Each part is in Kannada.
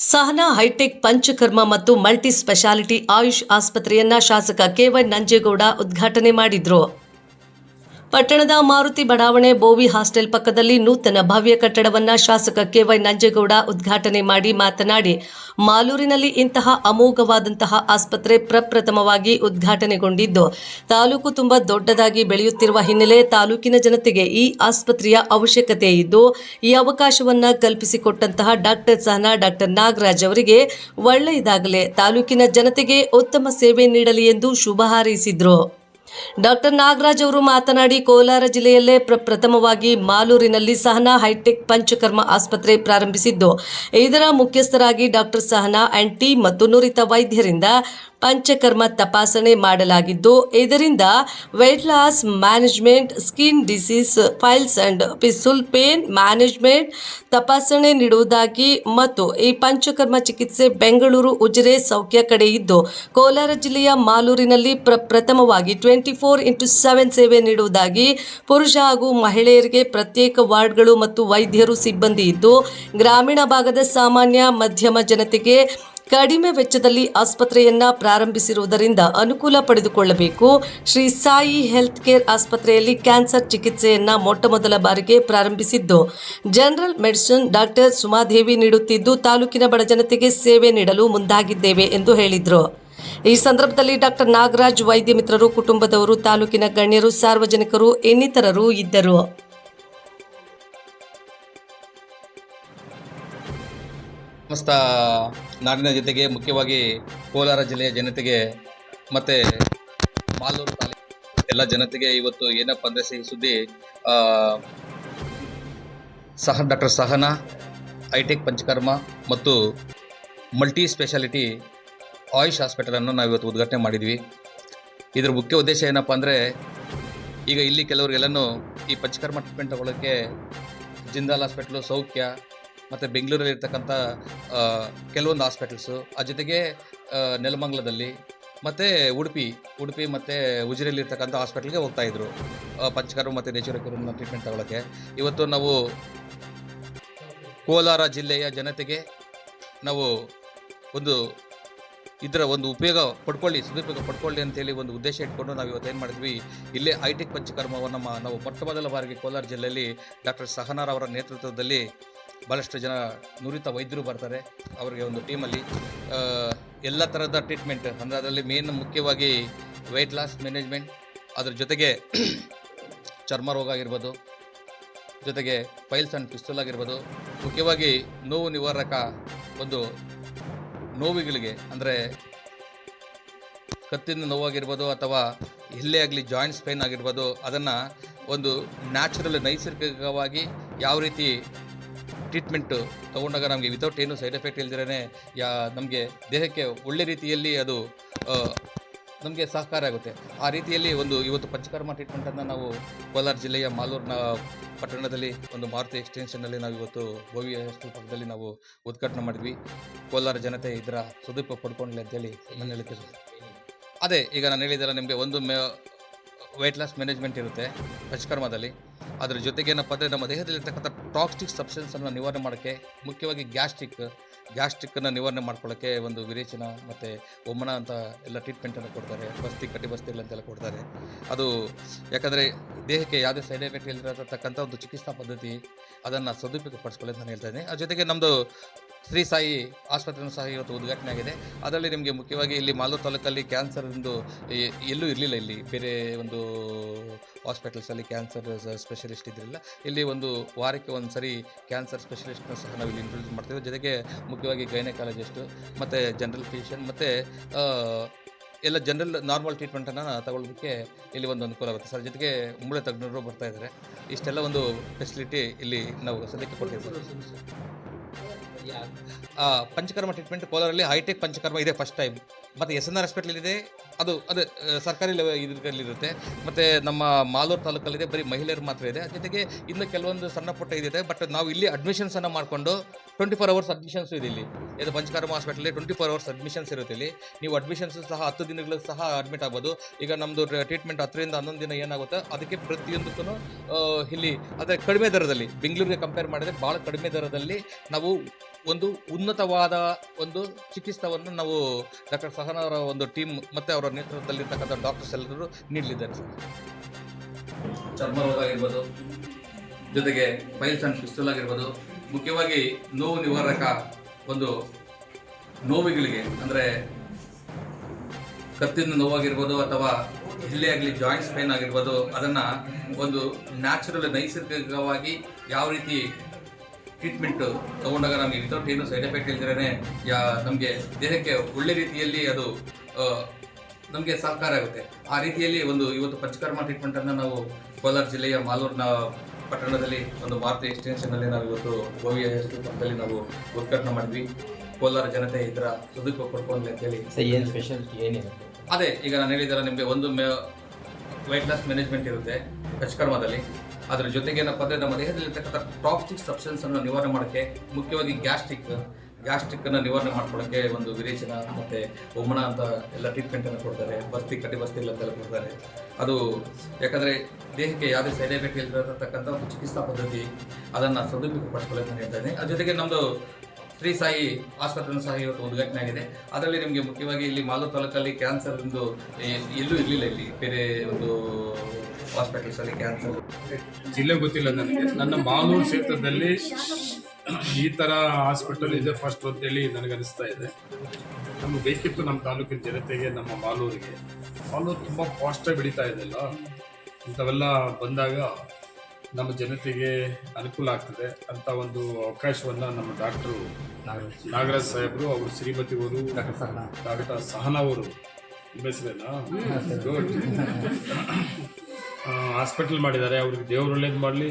ಸಹನಾ ಹೈಟೆಕ್ ಪಂಚಕರ್ಮ ಮತ್ತು ಮಲ್ಟಿ ಸ್ಪೆಷಾಲಿಟಿ ಆಯುಷ್ ಆಸ್ಪತ್ರೆಯನ್ನ ಶಾಸಕ ಕೆವೈ ನಂಜೇಗೌಡ ಉದ್ಘಾಟನೆ ಮಾಡಿದ್ರು. ಪಟ್ಟಣದ ಮಾರುತಿ ಬಡಾವಣೆ ಬೋವಿ ಹಾಸ್ಟೆಲ್ ಪಕ್ಕದಲ್ಲಿ ನೂತನ ಭವ್ಯ ಕಟ್ಟಡವನ್ನ ಶಾಸಕ ಕೆವೈ ನಂಜೇಗೌಡ ಉದ್ಘಾಟನೆ ಮಾಡಿ ಮಾತನಾಡಿ, ಮಾಲೂರಿನಲ್ಲಿ ಇಂತಹ ಅಮೋಘವಾದಂತಹ ಆಸ್ಪತ್ರೆ ಪ್ರಪ್ರಥಮವಾಗಿ ಉದ್ಘಾಟನೆಗೊಂಡಿದ್ದು, ತಾಲೂಕು ತುಂಬಾ ದೊಡ್ಡದಾಗಿ ಬೆಳೆಯುತ್ತಿರುವ ಹಿನ್ನೆಲೆ ತಾಲೂಕಿನ ಜನತೆಗೆ ಈ ಆಸ್ಪತ್ರೆಯ ಅವಶ್ಯಕತೆ ಇದ್ದು, ಈ ಅವಕಾಶವನ್ನ ಕಲ್ಪಿಸಿಕೊಟ್ಟಂತಹ ಡಾಕ್ಟರ್ ಸಹನಾ ಡಾಕ್ಟರ್ ನಾಗರಾಜ್ ಅವರಿಗೆ ಒಳ್ಳೆಯದಾಗಲೇ ತಾಲೂಕಿನ ಜನತೆಗೆ ಉತ್ತಮ ಸೇವೆ ನೀಡಲಿ ಎಂದು ಶುಭ ಹಾರೈಸಿದ್ರು. ಡಾಕ್ಟರ್ ನಾಗರಾಜ್ ಅವರು ಮಾತನಾಡಿ ಕೋಲಾರ ಜಿಲ್ಲೆಯಲ್ಲೇ ಪ್ರಪ್ರಥಮವಾಗಿ ಮಾಲೂರಿನಲ್ಲಿ ಸಹನಾ ಹೈಟೆಕ್ ಪಂಚಕರ್ಮ ಆಸ್ಪತ್ರೆ ಪ್ರಾರಂಭಿಸಿದ್ದು. ಇದರ ಮುಖ್ಯಸ್ಥರಾಗಿ ಡಾಕ್ಟರ್ ಸಹನಾ ಟಿ ಮತ್ತು ನುರಿತ ವೈದ್ಯರಿಂದ ಪಂಚಕರ್ಮ ತಪಾಸಣೆ ಮಾಡಲಾಗಿದ್ದು, ಇದರಿಂದ weight loss management skin disease piles and fistula pain management ತಪಾಸಣೆ ನೀಡುವುದಾಗಿ ಮತ್ತು ಈ ಪಂಚಕರ್ಮ ಚಿಕಿತ್ಸೆ ಬೆಂಗಳೂರು, ಉಜಿರೆ ಸೌಖ್ಯ ಕಡೆ ಇದ್ದು, ಕೋಲಾರ ಜಿಲ್ಲೆಯ ಮಾಲೂರಿನಲ್ಲಿ ಪ್ರಪ್ರಥಮವಾಗಿ ಟ್ವೆಂಟಿ ಫೋರ್ ಇಂಟು ಸೆವೆನ್ ಸೇವೆ ನೀಡುವುದಾಗಿ ಪುರುಷ ಹಾಗೂ ಮಹಿಳೆಯರಿಗೆ ಪ್ರತ್ಯೇಕ ವಾರ್ಡ್ಗಳು ಮತ್ತು ವೈದ್ಯರು ಸಿಬ್ಬಂದಿ ಇದ್ದು, ಗ್ರಾಮೀಣ ಭಾಗದ ಸಾಮಾನ್ಯ ಮಧ್ಯಮ ಜನತೆಗೆ ಕಡಿಮೆ ವೆಚ್ಚದಲ್ಲಿ ಆಸ್ಪತ್ರೆಯನ್ನ ಪ್ರಾರಂಭಿಸಿರುವುದರಿಂದ ಅನುಕೂಲ ಪಡೆದುಕೊಳ್ಳಬೇಕು. ಶ್ರೀ ಸಾಯಿ ಹೆಲ್ತ್ ಕೇರ್ ಆಸ್ಪತ್ರೆಯಲ್ಲಿ ಕ್ಯಾನ್ಸರ್ ಚಿಕಿತ್ಸೆಯನ್ನ ಮೊಟ್ಟಮೊದಲ ಬಾರಿಗೆ ಪ್ರಾರಂಭಿಸಿದ್ದು. ಜನರಲ್ ಮೆಡಿಸಿನ್ ಡಾಕ್ಟರ್ ಸುಮಾದೇವಿ ನೀಡುತ್ತಿದ್ದು, ತಾಲೂಕಿನ ಬಡ ಜನತೆಗೆ ಸೇವೆ ನೀಡಲು ಮುಂದಾಗಿದ್ದೇವೆ ಎಂದು ಹೇಳಿದರು. ಈ ಸಂದರ್ಭದಲ್ಲಿ ಡಾಕ್ಟರ್ ನಾಗರಾಜ್ ವೈದ್ಯ ಮಿತ್ರರು, ಕುಟುಂಬದವರು, ತಾಲೂಕಿನ ಗಣ್ಯರು, ಸಾರ್ವಜನಿಕರು, ಇನ್ನಿತರರು ಇದ್ದರು. ಸಮಸ್ತ ನಾಡಿನ ಜೊತೆಗೆ ಮುಖ್ಯವಾಗಿ ಕೋಲಾರ ಜಿಲ್ಲೆಯ ಜನತೆಗೆ ಮತ್ತು ಮಾಲೂರು ತಾಲೂಕು ಎಲ್ಲ ಜನತೆಗೆ ಇವತ್ತು ಏನಪ್ಪ ಅಂದರೆ ಸಿಹಿ ಸುದ್ದಿ ಸಹ ಡಾಕ್ಟರ್ ಸಹನಾ ಹೈಟೆಕ್ ಪಂಚಕರ್ಮ ಮತ್ತು ಮಲ್ಟಿ ಸ್ಪೆಷಾಲಿಟಿ ಆಯುಷ್ ಹಾಸ್ಪಿಟಲನ್ನು ನಾವು ಇವತ್ತು ಉದ್ಘಾಟನೆ ಮಾಡಿದ್ವಿ. ಇದರ ಮುಖ್ಯ ಉದ್ದೇಶ ಏನಪ್ಪ ಅಂದರೆ ಈಗ ಇಲ್ಲಿ ಕೆಲವರಿಗೆಲ್ಲನೂ ಈ ಪಂಚಕರ್ಮ ಟ್ರೀಟ್ಮೆಂಟ್ ತಗೊಳ್ಳೋಕ್ಕೆ ಜಿಂದಾಲ್ ಹಾಸ್ಪಿಟ್ಲು ಸೌಖ್ಯ ಮತ್ತು ಬೆಂಗಳೂರಲ್ಲಿ ಇರ್ತಕ್ಕಂಥ ಕೆಲವೊಂದು ಹಾಸ್ಪಿಟಲ್ಸು ಆ ಜೊತೆಗೆ ನೆಲಮಂಗ್ಲದಲ್ಲಿ ಮತ್ತು ಉಡುಪಿ ಉಡುಪಿ ಮತ್ತು ಉಜಿರೆಯಲ್ಲಿ ಇರ್ತಕ್ಕಂಥ ಹಾಸ್ಪಿಟ್ಲ್ಗೆ ಹೋಗ್ತಾಯಿದ್ರು ಪಂಚಕರ್ಮ ಮತ್ತು ನೇಚುರಕರನ್ನ ಟ್ರೀಟ್ಮೆಂಟ್ ತಗೊಳ್ಳೋಕ್ಕೆ ಇವತ್ತು ನಾವು ಕೋಲಾರ ಜಿಲ್ಲೆಯ ಜನತೆಗೆ ನಾವು ಒಂದು ಇದರ ಒಂದು ಉಪಯೋಗ ಪಡ್ಕೊಳ್ಳಿ, ಸದುಪಯೋಗ ಪಡ್ಕೊಳ್ಳಿ ಅಂತೇಳಿ ಒಂದು ಉದ್ದೇಶ ಇಟ್ಕೊಂಡು ನಾವು ಇವತ್ತು ಏನು ಮಾಡಿದ್ವಿ, ಇಲ್ಲೇ ಐಟೆಕ್ ಪಂಚಕರ್ಮವನ್ನು ನಮ್ಮ ನಾವು ಮೊಟ್ಟ ಮೊದಲ ಬಾರಿಗೆ ಕೋಲಾರ ಜಿಲ್ಲೆಯಲ್ಲಿ ಡಾಕ್ಟರ್ ಸಹನಾರ್ ಅವರ ನೇತೃತ್ವದಲ್ಲಿ ಭಾಳಷ್ಟು ಜನ ನುರಿತ ವೈದ್ಯರು ಬರ್ತಾರೆ. ಅವರಿಗೆ ಒಂದು ಟೀಮಲ್ಲಿ ಎಲ್ಲ ಥರದ ಟ್ರೀಟ್ಮೆಂಟ್ ಅಂದರೆ ಅದರಲ್ಲಿ ಮೇನ್ ಮುಖ್ಯವಾಗಿ ವೆಯ್ಟ್ ಲಾಸ್ ಮ್ಯಾನೇಜ್ಮೆಂಟ್ ಅದ್ರ ಜೊತೆಗೆ ಚರ್ಮ ರೋಗ ಆಗಿರ್ಬೋದು, ಜೊತೆಗೆ ಪೈಲ್ಸ್ ಆ್ಯಂಡ್ ಪಿಸ್ತೂಲ್ ಆಗಿರ್ಬೋದು. ಮುಖ್ಯವಾಗಿ ನೋವು ನಿವಾರಕ ಒಂದು ನೋವುಗಳಿಗೆ, ಅಂದರೆ ಕತ್ತಿನ ನೋವಾಗಿರ್ಬೋದು ಅಥವಾ ಎಲ್ಲೇ ಆಗಲಿ ಜಾಯಿಂಟ್ಸ್ ಪೇನ್ ಆಗಿರ್ಬೋದು, ಅದನ್ನು ಒಂದು ನ್ಯಾಚುರಲ್ ನೈಸರ್ಗಿಕವಾಗಿ ಯಾವ ರೀತಿ ಟ್ರೀಟ್ಮೆಂಟು ತೊಗೊಂಡಾಗ ನಮಗೆ ವಿತೌಟ್ ಏನು ಸೈಡ್ ಎಫೆಕ್ಟ್ ಇಲ್ದಿರೇ ಯಾ, ನಮಗೆ ದೇಹಕ್ಕೆ ಒಳ್ಳೆ ರೀತಿಯಲ್ಲಿ ಅದು ನಮಗೆ ಸಹಕಾರ ಆಗುತ್ತೆ. ಆ ರೀತಿಯಲ್ಲಿ ಒಂದು ಇವತ್ತು ಪಂಚಕರ್ಮ ಟ್ರೀಟ್ಮೆಂಟನ್ನು ನಾವು ಕೋಲಾರ ಜಿಲ್ಲೆಯ ಮಾಲೂರಿನ ಪಟ್ಟಣದಲ್ಲಿ ಒಂದು ಮಾರುತಿ ಎಕ್ಸ್ಟೆನ್ಷನ್ನಲ್ಲಿ ನಾವು ಇವತ್ತು ಗೋವಿ ಹಾಸ್ಟೆಲ್ ಪಕ್ಕದಲ್ಲಿ ನಾವು ಉದ್ಘಾಟನೆ ಮಾಡಿದ್ವಿ. ಕೋಲಾರ ಜನತೆ ಇದರ ಸದುಪಯೋಗ ಪಡ್ಕೊಂಡಿಲ್ಲ ಅಂತೇಳಿ ನಾನು ಹೇಳ್ತೀನಿ ಅದೇ, ಈಗ ನಾನು ಹೇಳಿದ್ದೆಲ್ಲ ನಿಮಗೆ ಒಂದು ಮೇ ವೆಯ್ಟ್ ಲಾಸ್ ಮ್ಯಾನೇಜ್ಮೆಂಟ್ ಇರುತ್ತೆ ಪಂಚಕರ್ಮದಲ್ಲಿ. ಅದರ ಜೊತೆಗೆ ಏನಪ್ಪ ಅಂದರೆ ನಮ್ಮ ದೇಹದಲ್ಲಿರ್ತಕ್ಕಂಥ ಟಾಕ್ಸಿಕ್ ಸಬ್ಸ್ಟೆನ್ಸನ್ನು ನಿವಾರಣೆ ಮಾಡೋಕ್ಕೆ ಮುಖ್ಯವಾಗಿ ಗ್ಯಾಸ್ಟ್ರಿಕ್ ಗ್ಯಾಸ್ಟ್ರಿಕ್ಕನ್ನು ನಿವಾರಣೆ ಮಾಡ್ಕೊಳ್ಳೋಕ್ಕೆ ಒಂದು ವಿರೇಚನ ಮತ್ತು ಒಮ್ಮನ ಅಂತ ಎಲ್ಲ ಟ್ರೀಟ್ಮೆಂಟನ್ನು ಕೊಡ್ತಾರೆ. ಬಸ್ತಿ ಕಟ್ಟಿ ಬಸ್ತಿಗಳು ಅಂತೆಲ್ಲ ಕೊಡ್ತಾರೆ. ಅದು ಯಾಕಂದರೆ ದೇಹಕ್ಕೆ ಯಾವುದೇ ಸೈಡ್ ಎಫೆಕ್ಟ್ ಇಲ್ಲದಿರತಕ್ಕಂಥ ಒಂದು ಚಿಕಿತ್ಸಾ ಪದ್ಧತಿ ಅದನ್ನು ಸದುಪಯೋಗ ಪಡಿಸ್ಕೊಳ್ಳಿ ಅಂತ ನಾನು ಹೇಳ್ತಾ ಇದ್ದೀನಿ. ಅದ್ರ ಜೊತೆಗೆ ನಮ್ಮದು ಶ್ರೀ ಸಾಯಿ ಆಸ್ಪತ್ರೆಯೂ ಸಹ ಇವತ್ತು ಉದ್ಘಾಟನೆ ಆಗಿದೆ. ಅದರಲ್ಲಿ ನಿಮಗೆ ಮುಖ್ಯವಾಗಿ ಇಲ್ಲಿ ಮಾಲೂರು ತಾಲೂಕಲ್ಲಿ ಕ್ಯಾನ್ಸರ್ ಒಂದು ಎಲ್ಲೂ ಇರಲಿಲ್ಲ ಇಲ್ಲಿ. ಬೇರೆ ಒಂದು ಹಾಸ್ಪಿಟಲ್ಸಲ್ಲಿ ಕ್ಯಾನ್ಸರ್ ಸ್ಪೆಷಲಿಸ್ಟ್ ಇದ್ದಿರಲಿಲ್ಲ ಇಲ್ಲಿ ಒಂದು ವಾರಕ್ಕೆ ಒಂದು ಸರಿ ಕ್ಯಾನ್ಸರ್ ಸ್ಪೆಷಲಿಸ್ಟ್ನ ಸಹ ನಾವು ಇಲ್ಲಿ ಇಂಟ್ರೊಡ್ಯೂಸ್ ಮಾಡ್ತೀವಿ ಜೊತೆಗೆ ಮುಖ್ಯವಾಗಿ ಗೈನಕಾಲಜಿಸ್ಟು ಮತ್ತು ಜನರಲ್ ಫಿಸಿಷಿಯನ್ ಮತ್ತು ಎಲ್ಲ ಜನರಲ್ ನಾರ್ಮಲ್ ಟ್ರೀಟ್ಮೆಂಟನ್ನು ತಗೊಳ್ಳೋದಕ್ಕೆ ಇಲ್ಲಿ ಒಂದು ಅನುಕೂಲ ಆಗುತ್ತೆ. ಸರ್ ಜೊತೆಗೆ ಮೂಳೆ ತಜ್ಞರು ಬರ್ತಾ ಇದ್ದಾರೆ. ಇಷ್ಟೆಲ್ಲ ಒಂದು ಫೆಸಿಲಿಟಿ ಇಲ್ಲಿ ನಾವು ಸದ್ಯಕ್ಕೆ ಆ, ಪಂಚಕರ್ಮ ಟ್ರೀಟ್ಮೆಂಟ್ ಕೋಲಾರಲ್ಲಿ ಹೈಟೆಕ್ ಪಂಚಕರ್ಮ ಇದೆ ಫಸ್ಟ್ ಟೈಮ್ ಮತ್ತು ಎಸ್ ಎನ್ ಆರ್ ಹಾಸ್ಪಿಟಲ್ ಇದೆ ಅದು ಅದು ಸರ್ಕಾರಿ ಇದರಲ್ಲಿರುತ್ತೆ. ಮತ್ತು ನಮ್ಮ ಮಾಲೂರು ತಾಲೂಕಲ್ಲಿದೆ, ಬರೀ ಮಹಿಳೆಯರು ಮಾತ್ರ ಇದೆ. ಜೊತೆಗೆ ಇನ್ನು ಕೆಲವೊಂದು ಸಣ್ಣ ಪುಟ್ಟ ಇದಿದೆ ಬಟ್ ನಾವು ಇಲ್ಲಿ ಅಡ್ಮಿಷನ್ಸನ್ನು ಮಾಡಿಕೊಂಡು ಟ್ವೆಂಟಿ ಫೋರ್ ಅವರ್ಸ್ ಅಡ್ಮಿಷನ್ಸ್ ಇದೆ ಇಲ್ಲಿ. ಇದು panchakarma hospital twenty four hours admissions ಇರುತ್ತೆ ಇಲ್ಲಿ. ನೀವು ಅಡ್ಮಿಷನ್ಸ್ ಸಹ ಹತ್ತು ದಿನಗಳು ಸಹ ಅಡ್ಮಿಟ್ ಆಗ್ಬೋದು. ಈಗ ನಮ್ಮದು ಟ್ರೀಟ್ಮೆಂಟ್ ಹತ್ತರಿಂದ ಹನ್ನೊಂದು ದಿನ ಏನಾಗುತ್ತೆ ಅದಕ್ಕೆ ಪ್ರತಿಯೊಂದಕ್ಕೂ ಇಲ್ಲಿ, ಅದೇ ಕಡಿಮೆ ದರದಲ್ಲಿ, ಬೆಂಗಳೂರಿಗೆ ಕಂಪೇರ್ ಮಾಡಿದ್ರೆ ಭಾಳ ಕಡಿಮೆ ದರದಲ್ಲಿ ನಾವು ಒಂದು ಉನ್ನತವಾದ ಒಂದು ಚಿಕಿತ್ಸವನ್ನು ನಾವು ಡಾಕ್ಟರ್ ಸಹನ ಅವರ ಒಂದು ಟೀಮ್ ಮತ್ತು ಅವರ ನೇತೃತ್ವದಲ್ಲಿರ್ತಕ್ಕಂಥ ಡಾಕ್ಟರ್ಸ್ ಎಲ್ಲರೂ ನೀಡಲಿದ್ದಾರೆ ಚರ್ಮ ರೋಗ ಆಗಿರ್ಬೋದು, ಜೊತೆಗೆ ಪೈಲ್ಸ್ ಅಂಡ್ ಪಿಸ್ತೂಲ್ ಆಗಿರ್ಬೋದು, ಮುಖ್ಯವಾಗಿ ನೋವು ನಿವಾರಕ ಒಂದು ನೋವುಗಳಿಗೆ, ಅಂದರೆ ಕತ್ತಿನ ನೋವಾಗಿರ್ಬೋದು ಅಥವಾ ಎಲ್ಲೇ ಆಗಲಿ ಜಾಯಿಂಟ್ಸ್ ಪೇನ್ ಆಗಿರ್ಬೋದು, ಅದನ್ನು ಒಂದು ನ್ಯಾಚುರಲ್ ನೈಸರ್ಗಿಕವಾಗಿ ಯಾವ ರೀತಿ ಟ್ರೀಟ್ಮೆಂಟ್ ತಗೊಂಡಾಗ ನಮಗೆ ವಿತೌಟ್ ಏನು ಸೈಡ್ ಎಫೆಕ್ಟ್ ಇಲ್ದಿರೇ ಯಾ ನಮಗೆ ದೇಹಕ್ಕೆ ಒಳ್ಳೆ ರೀತಿಯಲ್ಲಿ ಅದು ನಮಗೆ ಸಹಕಾರ ಆಗುತ್ತೆ. ಆ ರೀತಿಯಲ್ಲಿ ಒಂದು ಇವತ್ತು ಪಂಚಕರ್ಮ ಟ್ರೀಟ್ಮೆಂಟನ್ನು ನಾವು ಕೋಲಾರ ಜಿಲ್ಲೆಯ ಮಾಲೂರಿನ ಪಟ್ಟಣದಲ್ಲಿ ಒಂದು ಮಾರುತಿ ಎಕ್ಸ್ಟೆನ್ಷನಲ್ಲಿ ನಾವು ಇವತ್ತು ಗೋವಿಯ ಪಕ್ಕದಲ್ಲಿ ನಾವು ಉದ್ಘಾಟನೆ ಮಾಡಿದ್ವಿ. ಕೋಲಾರ ಜನತೆ ಇದರ ಸದುಪಯೋಗ ಪಡ್ಕೊಂಡ್ಲಿ ಅಂತೇಳಿ. ಏನು ಸ್ಪೆಷಾಲಿಟಿ ಏನಿದೆ ಅದೇ ಈಗ ನಾನು ಹೇಳಿದಾರೆ ನಿಮಗೆ ಒಂದು ವೈಟ್ ಲಾಸ್ ಮ್ಯಾನೇಜ್ಮೆಂಟ್ ಇರುತ್ತೆ ಪಂಚಕರ್ಮದಲ್ಲಿ. ಅದರ ಜೊತೆಗೆ ಏನಪ್ಪ ಅಂದರೆ ನಮ್ಮ ದೇಹದಲ್ಲಿರ್ತಕ್ಕಂಥ ಟಾಕ್ಸಿಕ್ ಸಬ್ಸ್ಟೆನ್ಸ್ ಅನ್ನು ನಿವಾರಣೆ ಮಾಡೋಕ್ಕೆ ಮುಖ್ಯವಾಗಿ ಗ್ಯಾಸ್ಟ್ರಿಕ್ ಗ್ಯಾಸ್ಟ್ರಿಕ್ ಅನ್ನು ನಿವಾರಣೆ ಮಾಡ್ಕೊಳ್ಳೋಕ್ಕೆ ಒಂದು ವಿರೇಚನ ಮತ್ತು ಒಮ್ಮಣ ಅಂತ ಎಲ್ಲ ಟ್ರೀಟ್ಮೆಂಟ್ ಅನ್ನು ಕೊಡ್ತಾರೆ. ಬಸ್ತಿ ಕಟ್ಟಿ ಬಸ್ತಿ ಇಲ್ಲ ಅಂತೆಲ್ಲ ಕೊಡ್ತಾರೆ. ಅದು ಯಾಕಂದರೆ ದೇಹಕ್ಕೆ ಯಾವುದೇ ಸೈಡ್ ಎಫೆಕ್ಟ್ ಇಲ್ಲದಿರತಕ್ಕಂಥ ಒಂದು ಚಿಕಿತ್ಸಾ ಪದ್ಧತಿ ಅದನ್ನು ಸದುಪಯೋಗ ಪಡ್ಕೊಳ್ಳೋಕೆ ಹೇಳ್ತಾ ಇದ್ದೀನಿ. ಅದ್ರ ಜೊತೆಗೆ ನಮ್ಮದು ಶ್ರೀ ಸಾಯಿ ಆಸ್ಪತ್ರೆನೂ ಸಹ ಇವತ್ತು ಉದ್ಘಾಟನೆ ಆಗಿದೆ. ಅದರಲ್ಲಿ ನಿಮಗೆ ಮುಖ್ಯವಾಗಿ ಇಲ್ಲಿ ಮಾಲೂರು ತಾಲೂಕಲ್ಲಿ ಕ್ಯಾನ್ಸರ್ ಒಂದು ಎಲ್ಲೂ ಇರಲಿಲ್ಲ ಇಲ್ಲಿ. ಬೇರೆ ಒಂದು ಹಾಸ್ಪಿಟಲ್ಸ್ ಅಲ್ಲಿ ಕ್ಯಾನ್ಸರ್ ಜಿಲ್ಲೆ ಗೊತ್ತಿಲ್ಲ ನನಗೆ. ನನ್ನ ಮಾಲೂರು ಕ್ಷೇತ್ರದಲ್ಲಿ ಈ ಥರ ಹಾಸ್ಪಿಟಲ್ ಇದೆ ಫಸ್ಟ್ ಅಂತ ಹೇಳಿ ನನಗನಿಸ್ತಾ ಇದೆ. ನಮ್ಗೆ ಬೇಕಿತ್ತು ನಮ್ಮ ತಾಲೂಕಿನ ಜನತೆಗೆ, ನಮ್ಮ ಮಾಲೂರಿಗೆ. ಮಾಲೂರು ತುಂಬ ಫಾಸ್ಟಾಗಿ ಬೆಳೀತಾ ಇದೆಲ್ಲ ಇಂಥವೆಲ್ಲ ಬಂದಾಗ ನಮ್ಮ ಜನತೆಗೆ ಅನುಕೂಲ ಆಗ್ತದೆ ಅಂತ ಒಂದು ಅವಕಾಶವನ್ನು ನಮ್ಮ ಡಾಕ್ಟ್ರು ನಾಗರಾಜ್ ಸಾಹೇಬರು ಅವರು ಶ್ರೀಮತಿ ಅವರು ಡಾಕ್ಟರ್ ಸಹನಾ. ಅವರು. ಹಾಸ್ಪಿಟಲ್ ಮಾಡಿದ್ದಾರೆ. ಅವ್ರಿಗೆ ದೇವ್ರು ಒಳ್ಳೇದು ಮಾಡಲಿ.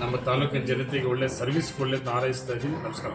ನಮ್ಮ ತಾಲೂಕಿನ ಜನತೆಗೆ ಒಳ್ಳೆ ಸರ್ವಿಸ್ ಒಳ್ಳೇದು ಹಾರೈಸ್ತಾ ಇದ್ದೀನಿ ನಮಸ್ಕಾರ.